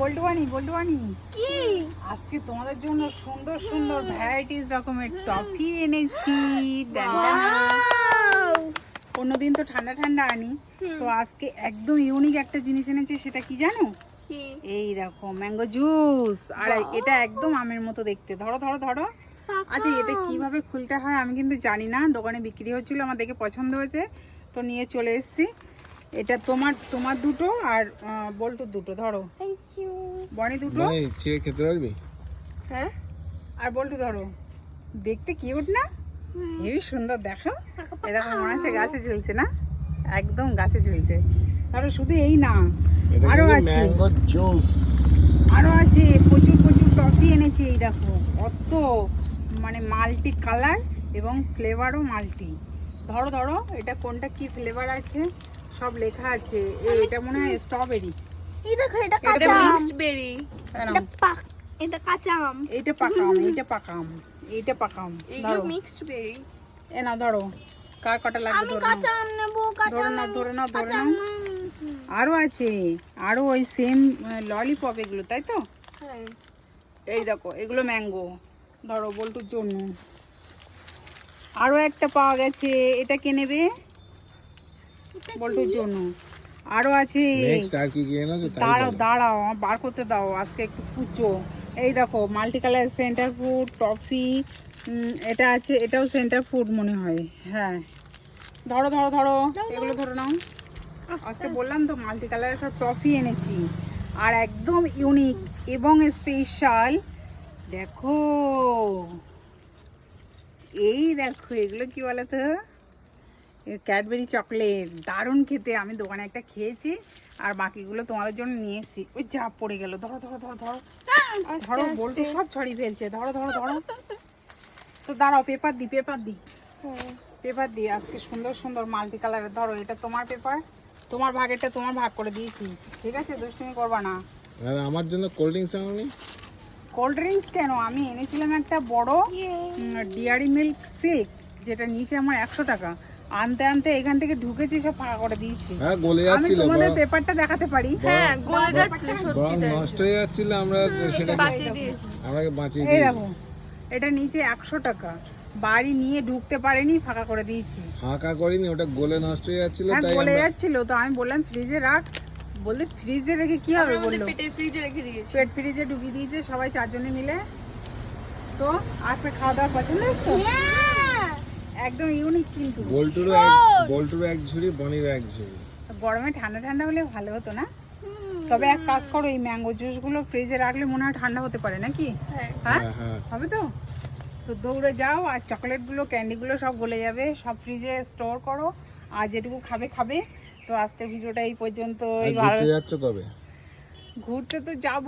বল্টু বানি কি? আজকে তোমাদের জন্য সুন্দর সুন্দর ভ্যারাইটিস রকমের টফি এনেছি। অন্যদিন তো ঠান্ডা ঠান্ডা আনি। তো আজকে একদম ইউনিক একটা জিনিস এনেছি সেটা কি জানো? এই দেখো ম্যাঙ্গো জুস আর এটা একদম আমের মতো দেখতে। ধরো ধরো ধরো। আচ্ছা এটা কীভাবে খুলতে হয় আমি কিন্তু জানি না। দোকানে বিক্রি হচ্ছিল আমার দেখে পছন্দ হয়েছে। তো নিয়ে চলে এসেছি। এটা তোমার তোমার দুটো আর আহ, বল্টুর দুটো ধরো। থ্যাংক ইউ বনি দুটো? মানে ছিঁড়ে খেতে পারবি? হ্যাঁ? আর বল্টু ধরো। দেখতে কিউট না? হেবি সুন্দর দেখো। এরকম মনে হচ্ছে গাছে ঝুলছে না? একদম গাছে ঝুলছে। ধরো শুধু এই না। আরও আছে। আরও আছে। প্রচুর প্রচুর টফি এনেছি এই দেখো। কত মানে মাল্টি কালার এবং ফ্লেভারও মাল্টি। ধরো ধরো এটা কোনটা কি ফ্লেভার আছে? সব লেখা আছে। এটা মনে হয় স্ট্রবেরি এই দেখো এটা এটা কাঁচা আম। mixed বেরি এটা পাক এটা কাঁচা আম। এইটা পাকা আম এইটা পাকা আম এইটা পাকা আম। এইগুলো ধরো। মিক্সড বেরি এ না ধরো। কার কটা লাগবে আমি কাঁচা আম নেব কাঁচা আম নেব, ধরে নাও, ধরে। আম। আরও আছে। আরও ওই সেম ললিপপ এগুলো তাই তো? হ্যাঁ। এই দেখো এগুলো ম্যাঙ্গো ধরো বল্টুর জন্য। আরও একটা পাওয়া গেছে। এটা কে নেবে? বল্টুর জন্য। আরও আছে নেক্সট আর কি কি এনেছো তাই দাঁড়াও দাঁড়াও বার করতে দাও আজকে একটু কুচো। এই দেখো multi colour centre food toffee এটা আছে এটাও সেন্টার ফুড মনে হয়। হ্যাঁ। ধরো ধরো ধরো এগুলো ধরো নাও। আজকে বললাম তো মাল্টি কালারের সব টফি এনেছি। আর একদম ইউনিক এবং স্পেশাল দেখো। এই দেখো এগুলো কি বলো তো ক্যাডবেরি চকলেট। দারুণ খেতে। আমি দোকানে একটা খেয়েছি আর বাকিগুলো তোমাদের জন্য নিয়ে এসেছি। ওই যা পড়ে গেল। ধরো ধরো ধরো ধরো। ধরো বলতে সব ছড়িয়ে ফেলছে। ধরো ধরো ধরো। তো দাঁড়াও পেপার দি পেপার দি। হ্যাঁ। পেপার দিয়ে আজকে সুন্দর সুন্দর মাল্টি কালারের ধরো এটা তোমার পেপার। তোমার ভাগেরটা তোমার ভাগ করে দিয়েছি। ঠিক আছে? দুষ্টুমি করবা না। আর আমার জন্য কোল্ড ড্রিঙ্কস আনোনি কোল্ড ড্রিঙ্কস কেন? আমি এনেছিলাম একটা বড় ডিয়ারি মিল্ক সিল্ক যেটা নিচে আমার একশো টাকা। আনতে আনতে এখান থেকে ঢুকেছি সব ফাঁকা করে দিয়েছি। হ্যাঁ গলে আমি যাচ্ছিল তোমাদের পেপারটা দেখাতে পারি? হ্যাঁ গলে যাচ্ছিল সত্যি বরং তাই। নষ্ট হয়ে যাচ্ছিল আমরা সেটা বাঁচিয়ে দিয়েছি। আমাকে বাঁচিয়ে এই দিয়েছি। দেখো এটা নিচে একশো টাকা। বাড়ি নিয়ে ঢুকতে পারেনি ফাঁকা করে দিয়েছি। ফাঁকা করিনি ওটা গলে নষ্ট হয়ে যাচ্ছিল হ্যাঁ তাই বলে আমরা যাচ্ছিল তো আমি বললাম ফ্রিজে রাখ। বললে ফ্রিজে রেখে কি হবে? বলল। পেটের ফ্রিজে রেখে দিয়েছি। পেট ফ্রিজে ঢুকিয়ে দিয়েছে সবাই চারজনে মিলে। তো আজকে খাওয়া দাওয়া পছন্দ হয়েছে তো? একদম ইউনিক কিন্তু। বল্টুরও এক এক ঝুড়ি বনিরও এক ঝুড়ি। গরমে ঠান্ডা ঠান্ডা হলে ভালো হতো না? তবে এক কাজ করো এই ম্যাঙ্গো জুসগুলো ফ্রিজে রাখলে মনে হয় ঠান্ডা হতে পারে নাকি? হ্যাঁ। হ্যাঁ? হ্যাঁ হ্যাঁ। হবে তো? তো দৌড়ে যাও আর চকলেটগুলো ক্যান্ডিগুলো সব গলে যাবে সব ফ্রিজে স্টোর করো আর যেটুকু খাবে খাবে। তো আজকে ভিডিওটা এই পর্যন্ত যাচ্ছ কবে? ঘুরতে তো যাব।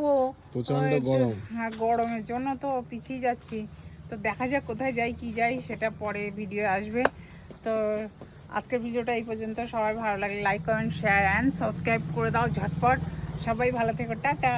যে- গরম। হ্যাঁ গরমের জন্য তো পিছিয়ে যাচ্ছি। তো দেখা যাক কোথায় যাই, কি যাই, সেটা পরে ভিডিও আসবে। তো আজকের ভিডিওটা এই পর্যন্ত। সবাই ভালো লাগে like comment share and subscribe করে দাও ঝটপট। সবাই ভালো থেকো। টাটা!